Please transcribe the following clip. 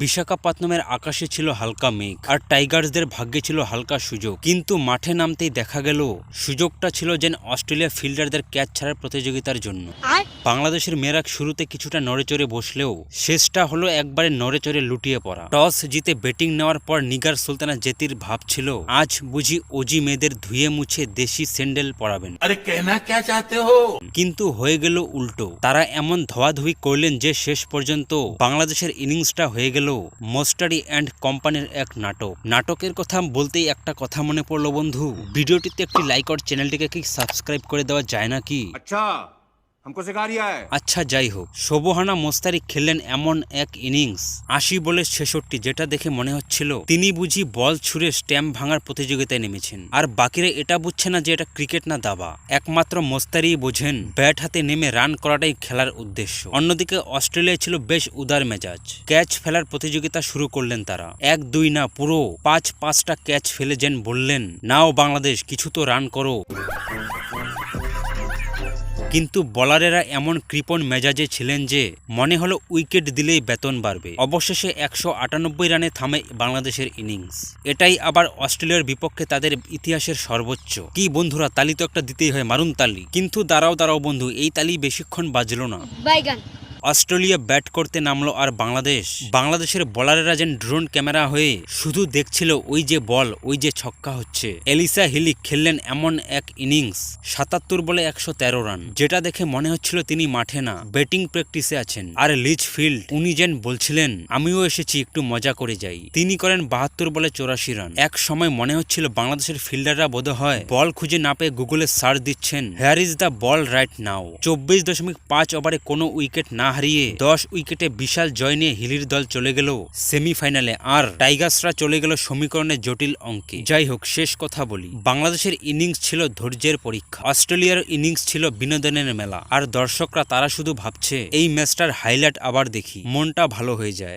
বিশাখাপত্তনমের আকাশে ছিল হালকা মেঘ আর টাইগার্সদের ভাগ্যে ছিল হালকা সুযোগ। কিন্তু মাঠে নামতেই দেখা গেল সুযোগটা ছিল যেন অস্ট্রেলিয়া ফিল্ডারদের ক্যাচ ছাড়ার প্রতিযোগিতার জন্য। বাংলাদেশের মেয়েরা শুরুতে কিছুটা নড়েচড়ে বসলেও শেষটা হলো একবারে নড়েচড়ে লুটিয়ে পড়া। টস জিতে ব্যাটিং নেওয়ার পর নিগার সুলতানা জেতির ভাব ছিল আজ বুঝি ওজি মেয়েদের ধুয়ে মুছে দেশি স্যান্ডেল পরাবেন। আরে কিন্তু হয়ে গেল উল্টো। তারা এমন ধোয়াধুয়ি করলেন যে শেষ পর্যন্ত বাংলাদেশের ইনিংসটা হয়ে গেল গেল মস্টারি অ্যান্ড কোম্পানির এক নাটক। নাটকের কথা বলতেই একটা কথা মনে পড়ল বন্ধু। ভিডিওটিতে একটি লাইক আর চ্যানেলটিকে কি সাবস্ক্রাইব করে দেওয়া যায় না কি আচ্ছা। আচ্ছা যাই হোক শোভহানা মোস্তারি খেললেন এমন এক ইনিংস আশি বলে ছেষট্টি যেটা দেখে মনে হচ্ছিল তিনি বুঝি বল ছুঁড়ে স্ট্যাম্প ভাঙার প্রতিযোগিতায় নেমেছেন আর বাকিরা এটা বুঝছে না যে এটা ক্রিকেট না দাবা একমাত্র মোস্তারি বোঝেন ব্যাট হাতে নেমে রান করাটাই খেলার উদ্দেশ্য। অন্যদিকে অস্ট্রেলিয়া ছিল বেশ উদার মেজাজ। ক্যাচ ফেলার প্রতিযোগিতা শুরু করলেন তারা। এক, দুই না, পুরো পাঁচ, পাঁচটা ক্যাচ ফেলে যেন বললেন, নাও বাংলাদেশ, কিছু তো রান করো। কিন্তু বলারেরা এমন কৃপণ মেজাজে ছিলেন যে মনে হলো উইকেট দিলেই বেতন বাড়বে। অবশেষে একশো আটানব্বই রানে থামে বাংলাদেশের ইনিংস। এটাই আবার অস্ট্রেলিয়ার বিপক্ষে তাদের ইতিহাসের সর্বোচ্চ। কি বন্ধুরা, তালি তো একটা দিতেই হয়, মারুন তালি। কিন্তু দাঁড়াও দাঁড়াও বন্ধু, এই তালি বেশিক্ষণ বাজলো না। অস্ট্রেলিয়া ব্যাট করতে নামলো আর বাংলাদেশ। বাংলাদেশের বলারেরা যেন ড্রোন ক্যামেরা হয়ে শুধু দেখছিল ওই যে বল, ওই যে ছক্কা হচ্ছে। এলিসা হিলিক খেললেন এমন এক ইনিংস, সাতাত্তর বলে একশো তেরো রান, যেটা দেখে মনে হচ্ছিল তিনি মাঠে না। ব্যাটিং প্র্যাকটিসে আছেন। আর লিচ ফিল্ড, উনি যেন বলছিলেন, আমিও এসেছি, একটু মজা করে যাই। তিনি করেন বাহাত্তর বলে চৌরাশি রান। এক সময় মনে হচ্ছিল বাংলাদেশের ফিল্ডাররা বোধ হয় বল খুঁজে না পেয়ে গুগলে সার্চ দিচ্ছেন here is the ball right now চব্বিশ দশমিক পাঁচ ওভারে কোনো উইকেট না হারিয়ে দশ উইকেটে বিশাল জয় নিয়ে হিলির দল চলে গেল সেমিফাইনালে। আর টাইগার্সরা চলে গেল সমীকরণের জটিল অঙ্কে। যাই হোক, শেষ কথা বলি। বাংলাদেশের ইনিংস ছিল ধৈর্যের পরীক্ষা। অস্ট্রেলিয়ার ইনিংস ছিল বিনোদনের মেলা। আর দর্শকরা তারা শুধু ভাবছে, এই ম্যাচটার হাইলাইট আবার দেখি। মনটা ভালো হয়ে যায়।